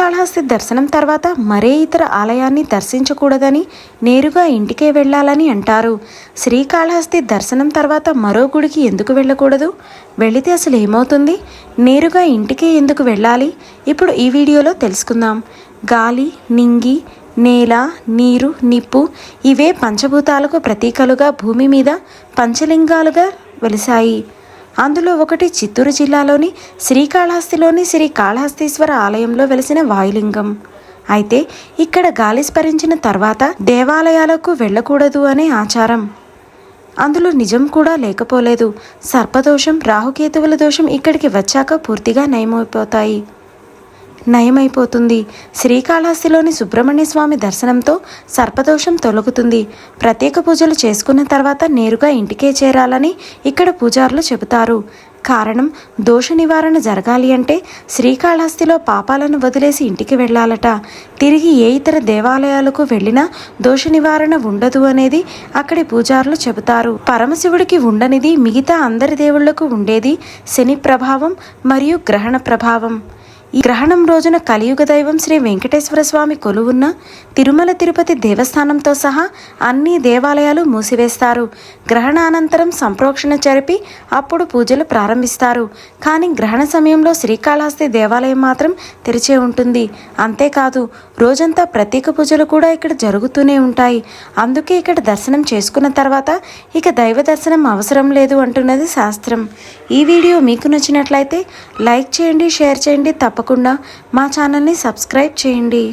శ్రీకాళహస్తి దర్శనం తర్వాత మరే ఇతర ఆలయాన్ని దర్శించకూడదని నేరుగా ఇంటికే వెళ్ళాలని అంటారు. శ్రీకాళహస్తి దర్శనం తర్వాత మరో గుడికి ఎందుకు వెళ్ళకూడదు? వెళితే అసలు ఏమవుతుంది? నేరుగా ఇంటికే ఎందుకు వెళ్ళాలి? ఇప్పుడు ఈ వీడియోలో తెలుసుకుందాం. గాలి నింగి నేల నీరు నిప్పు ఇవే పంచభూతాలకు ప్రతీకలుగా భూమి మీద పంచలింగాలుగా వెలిశాయి. అందులో ఒకటి చిత్తూరు జిల్లాలోని శ్రీకాళహస్తిలోని శ్రీ కాళహస్తీశ్వర ఆలయంలో వెలిసిన వాయులింగం. అయితే ఇక్కడ గాలి స్మరించిన తర్వాత దేవాలయాలకు వెళ్ళకూడదు అనే ఆచారం. అందులో నిజం కూడా లేకపోలేదు. సర్పదోషం రాహుకేతువుల దోషం ఇక్కడికి వచ్చాక పూర్తిగా నయమైపోతాయి. నయమైపోతుంది. శ్రీకాళహస్తిలోని సుబ్రహ్మణ్య స్వామి దర్శనంతో సర్పదోషం తొలగుతుంది. ప్రత్యేక పూజలు చేసుకున్న తర్వాత నేరుగా ఇంటికే చేరాలని ఇక్కడ పూజారులు చెబుతారు. కారణం దోష నివారణ జరగాలి అంటే శ్రీకాళహస్తిలో పాపాలను వదిలేసి ఇంటికి వెళ్ళాలట. తిరిగి ఏ ఇతర దేవాలయాలకు వెళ్ళినా దోష నివారణ ఉండదు అనేది అక్కడి పూజారులు చెబుతారు. పరమశివుడికి ఉండనిది మిగతా అందరి దేవుళ్ళకు ఉండేది శని ప్రభావం మరియు గ్రహణ ప్రభావం. ఈ గ్రహణం రోజున కలియుగ దైవం శ్రీ వెంకటేశ్వర స్వామి కొలువున్న తిరుమల తిరుపతి దేవస్థానంతో సహా అన్ని దేవాలయాలు మూసివేస్తారు. గ్రహణానంతరం సంప్రోక్షణ జరిపి అప్పుడు పూజలు ప్రారంభిస్తారు. కానీ గ్రహణ సమయంలో శ్రీకాళహస్తి దేవాలయం మాత్రం తెరిచే ఉంటుంది. అంతేకాదు రోజంతా ప్రత్యేక పూజలు కూడా ఇక్కడ జరుగుతూనే ఉంటాయి. అందుకే ఇక్కడ దర్శనం చేసుకున్న తర్వాత ఇక దైవ దర్శనం అవసరం లేదు అంటున్నది శాస్త్రం. ఈ వీడియో మీకు నచ్చినట్లయితే లైక్ చేయండి షేర్ చేయండి తప్ప తప్పకుండా మా ఛానల్ని సబ్స్క్రైబ్ చేయండి.